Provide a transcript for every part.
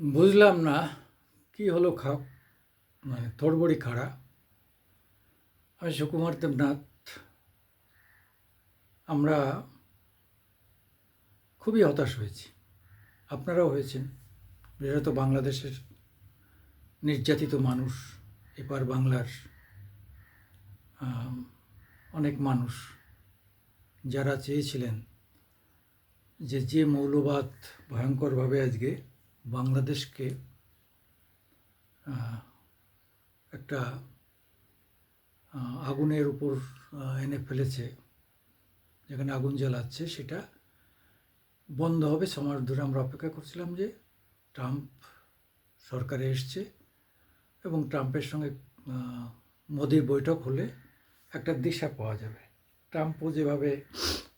বুঝলাম না কি হলো খা মানে থড়বড়ি খাড়া। আমি সুকুমার দেবনাথ। আমরা খুবই হতাশ হয়েছি। আপনারাও হয়েছেন। বিশেষত বাংলাদেশের নির্যাতিত মানুষ, এপার বাংলার অনেক মানুষ। যারা চেয়েছিলেন যে যে মৌলবাদ ভয়ঙ্করভাবে আজকে বাংলাদেশকে একটা আগুনের উপর এনে ফেলেছে, যেখানে আগুন জ্বালাচ্ছে, সেটা বন্ধ হবে। সমাজ ধরে আমরা অপেক্ষা করছিলাম যে ট্রাম্প সরকারে এসছে এবং ট্রাম্পের সঙ্গে মোদির বৈঠক হলে একটা দিশা পাওয়া যাবে। ট্রাম্পও যেভাবে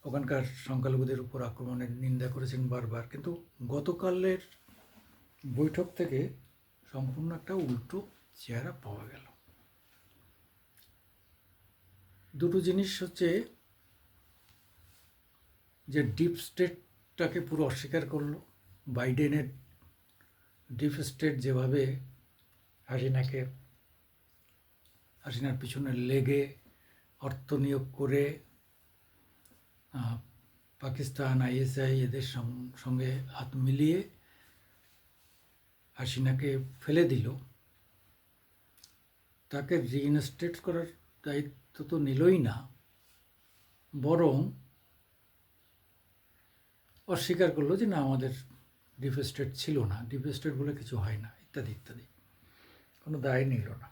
ওখানকার সংখ্যালঘুদের উপর আক্রমণের নিন্দা করেছেন বারবার, কিন্তু গতকালের বৈঠক থেকে সম্পূর্ণ একটা উল্টো চেহারা পাওয়া গেল। দুটো জিনিস হচ্ছে যে ডিপ স্টেটটাকে পুরো অস্বীকার করল। বাইডেনের ডিপ স্টেট যেভাবে হাসিনাকে, হাসিনার পিছনে লেগে অর্থ নিয়োগ করে পাকিস্তান, আইএসআই এদের সঙ্গে হাত মিলিয়ে হাসিনাকে ফেলে দিল। তাকে রিইনস্টেট করার দায়িত্ব তো নিলই না, বরং অস্বীকার করল যে, না, আমাদের ডিপ স্টেট ছিল না ডিপ স্টেট বলে কিছু হয় না, ইত্যাদি ইত্যাদি। কোনো দায় নিল না।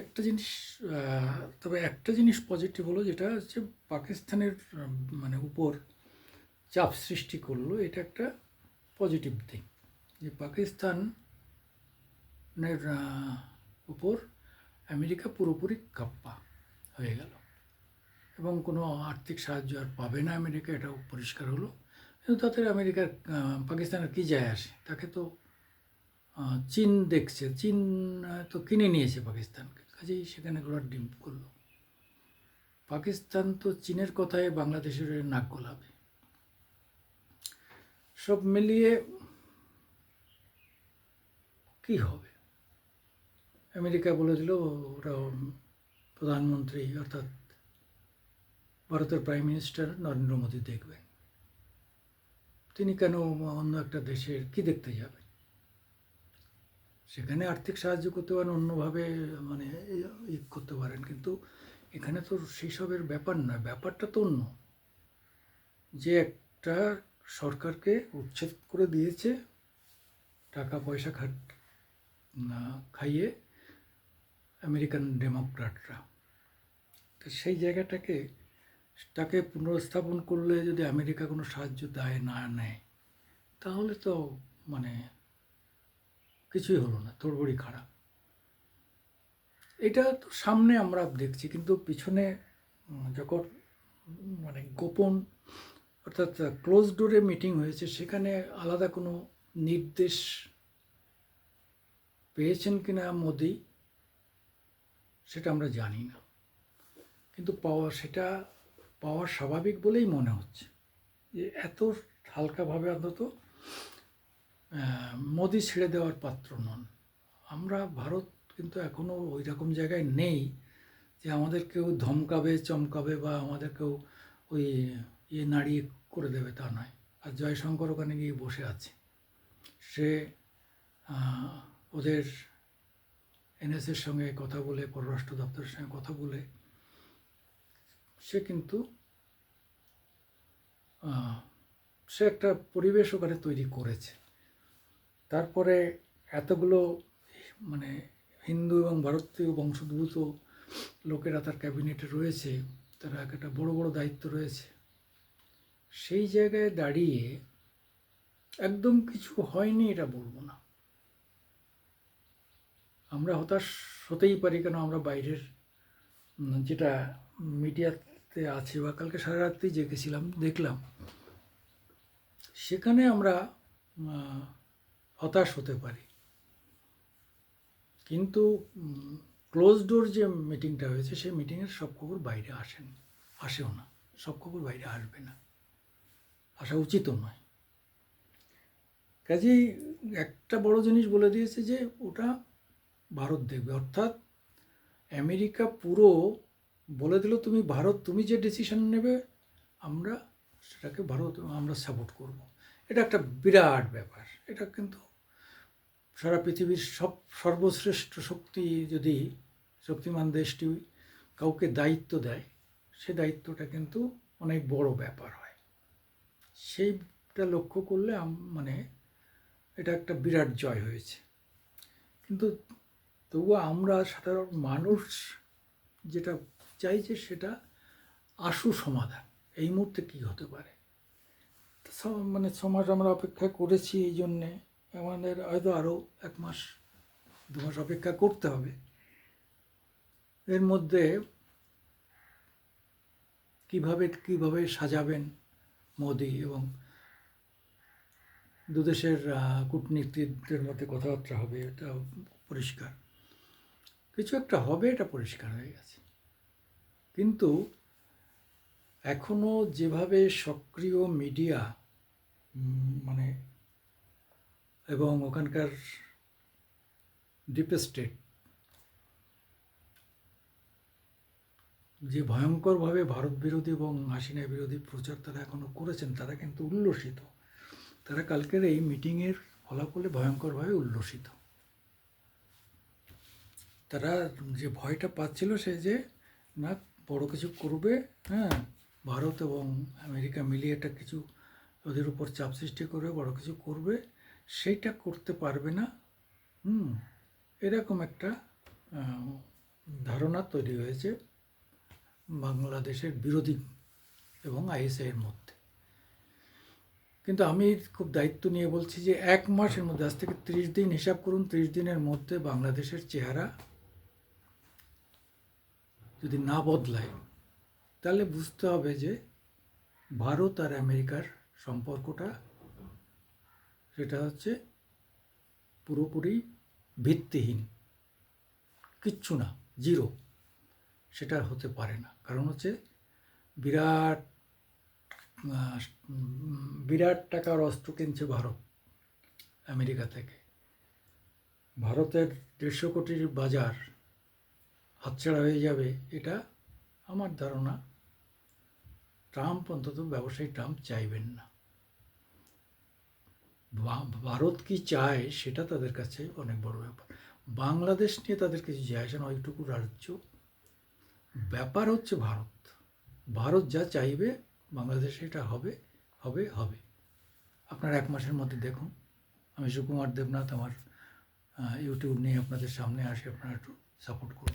একটা জিনিস তবে একটা জিনিস পজিটিভ হলো যেটা হচ্ছে, পাকিস্তানের মানে উপর চাপ সৃষ্টি করল, এটা একটা পজিটিভ দিক যে পাকিস্তানের উপর আমেরিকা পুরোপুরি কাপ্পা হয়ে গেল। এবং কোনো আর্থিক সাহায্য আর পাবে না আমেরিকা, এটাও পরিষ্কার হলো। কিন্তু তাতে আমেরিকার পাকিস্তানের কী যায় আসে? তাকে তো চীন দেখছে। চীন তো কিনে নিয়েছে পাকিস্তানকে। কাজেই সেখানে ঘোড়ার ডিম করল। পাকিস্তান তো চীনের কথায় বাংলাদেশের নাক গলাবে। সব মিলিয়ে কি হবে? আমেরিকা বলেছিল, ওরা প্রধানমন্ত্রী অর্থাৎ ভারতের প্রাইম মিনিস্টার নরেন্দ্র মোদী দেখবেন। তিনি কেন অন্য একটা দেশের কি দেখতে যাবেন? সেখানে আর্থিক সাহায্য করতে পারেন, অন্যভাবে মানে ই করতে পারেন, কিন্তু এখানে তো সেই সবের ব্যাপার নয় ব্যাপারটা তো অন্য। যে একটা সরকারকে উচ্ছেদ করে দিয়েছে টাকা পয়সা খাট খাইয়ে আমেরিকান ডেমোক্রাটরা তো সেই জায়গাটাকে, তাকে পুনরস্থাপন করলে যদি আমেরিকা কোনো সাহায্য দেয় না নেয়, তাহলে তো মানে কিছুই হলো না তোড়বড়ি খারাপ এটা তো সামনে আমরা দেখছি, কিন্তু পিছনে যখন মানে গোপন অর্থাৎ ক্লোজ ডোরে মিটিং হয়েছে, সেখানে আলাদা কোনো নির্দেশ পেয়েছেন কিনা মোদি, সেটা আমরা জানি না। কিন্তু পাওয়া, সেটা পাওয়া স্বাভাবিক বলেই মনে হচ্ছে যে, এত হালকাভাবে অন্তত মোদি ছেড়ে দেওয়ার পাত্র নন। আমরা ভারত কিন্তু এখনও ওই রকম জায়গায় নেই যে আমাদের কেউ ধমকাবে, চমকাবে বা আমাদের কেউ ওই ইয়ে নাড়িয়ে করে দেবে, তা নয়। আর জয়শঙ্কর ওখানে গিয়ে বসে আছে। সে ওদের এনএসের সঙ্গে কথা বলে, পররাষ্ট্র দপ্তরের সঙ্গে কথা বলে, সে কিন্তু সে একটা পরিবেশ ওখানে তৈরি করেছে। তারপরে এতগুলো মানে হিন্দু এবং ভারতীয় বংশোদ্ভূত লোকেরা তার ক্যাবিনেটে রয়েছে, তারা একটা বড় বড় দায়িত্ব রয়েছে। সেই জায়গায় দাঁড়িয়ে একদম কিছু হয়নি এটা বলব না। আমরা হতাশ হতেই পারি কেন আমরা বাইরের যেটা মিডিয়াতে আছে বা কালকে সারা রাত্রি জেগেছিলাম দেখলাম। সেখানে আমরা হতাশ হতে পারি। কিন্তু ক্লোজ ডোর যে মিটিংটা হয়েছে, সেই মিটিংয়ের সব খবর বাইরে আসেন, আসেও না। সব খবর বাইরে আসবে না। আসা উচিতও নয়। কাজেই একটা বড় জিনিস বলে দিয়েছে যে ওটা ভারত দেখবে। অর্থাৎ আমেরিকা পুরো বলে দিল, তুমি ভারত, তুমি যে ডিসিশন নেবে, আমরা সেটাকে ভারত আমরা সাপোর্ট করব। এটা একটা বিরাট ব্যাপার। এটা কিন্তু সারা পৃথিবীর সব সর্বশ্রেষ্ঠ শক্তি যদি শক্তিমান দেশটি কাউকে দায়িত্ব দেয়, সে দায়িত্বটা কিন্তু অনেক বড় ব্যাপার হয়। সেইটা লক্ষ্য করলে মানে এটা একটা বিরাট জয় হয়েছে। কিন্তু তবুও আমরা সাধারণ মানুষ যেটা চাইছে সেটা আশু সমাধান। এই মুহূর্তে কী হতে পারে? মানে সমাজ আমরা অপেক্ষা করেছি এই জন্যে। আমাদের হয়তো আরও এক মাস, দু মাস অপেক্ষা করতে হবে। এর মধ্যে কীভাবে কীভাবে সাজাবেন? মোদি এবং দুদেশের আহ, কূটনীতিকদের মধ্যে কথাবার্তা হবে এটা পরিষ্কার। কিছু একটা হবে এটা পরিষ্কার হয়ে গেছে। কিন্তু এখনও যেভাবে সক্রিয় মিডিয়া মানে এবং ওখানকার ডিপ স্টেট যে ভয়ঙ্করভাবে ভারত বিরোধী এবং হাসিনা বিরোধী প্রচার তারা এখনও করেছেন, তারা কিন্তু উল্লসিত। তারা কালকের এই মিটিংয়ের ফলাফলে ভয়ঙ্করভাবে উল্লসিত। তারা যে ভয়টা পাচ্ছিল সে যে, না, বড় কিছু করবে। হ্যাঁ ভারত এবং আমেরিকা মিলিয়ে একটা কিছু ওদের উপর চাপ সৃষ্টি করে বড় কিছু করবে সেইটা করতে পারবে না। হুম, এরকম একটা ধারণা তৈরি হয়েছে। বাংলাদেশের বিরোধী এবং আইএসআইয়ের মধ্যে। কিন্তু আমি খুব দায়িত্ব নিয়ে বলছি যে এক মাসের মধ্যে, আজ থেকে ত্রিশ দিন, হিসাব করুন, ত্রিশ দিনের মধ্যে বাংলাদেশের চেহারা যদি না বদলায়, তাহলে বুঝতে হবে যে ভারত আর আমেরিকার সম্পর্কটা, সেটা হচ্ছে পুরোপুরি ভিত্তিহীন। কিচ্ছু না, জিরো। সেটা হতে পারে না। কারণ হচ্ছে বিরাট বিরাট টাকার অস্ত্র কিনছে ভারত, আমেরিকা থেকে। ভারতের দেড়শো কোটির বাজার হাতছাড়া হয়ে যাবে, এটা আমার ধারণা। ট্রাম্প অন্তত ব্যবসায়ী ট্রাম্প চাইবেন না। ভারত কি চায় সেটা তাদের কাছে অনেক বড় ব্যাপার। বাংলাদেশ নিয়ে তাদের কিছু যায় না, ওইটুকু রাজ্য। ব্যাপার হচ্ছে ভারত। ভারত যা চাইবে, বাংলাদেশে এটা হবে হবে হবে। আপনার এক মাসের মধ্যে দেখুন। আমি সুকুমার দেবনাথ, আমার ইউটিউব নিয়ে আপনাদের সামনে আসে। আপনারা একটু সাপোর্ট করবেন।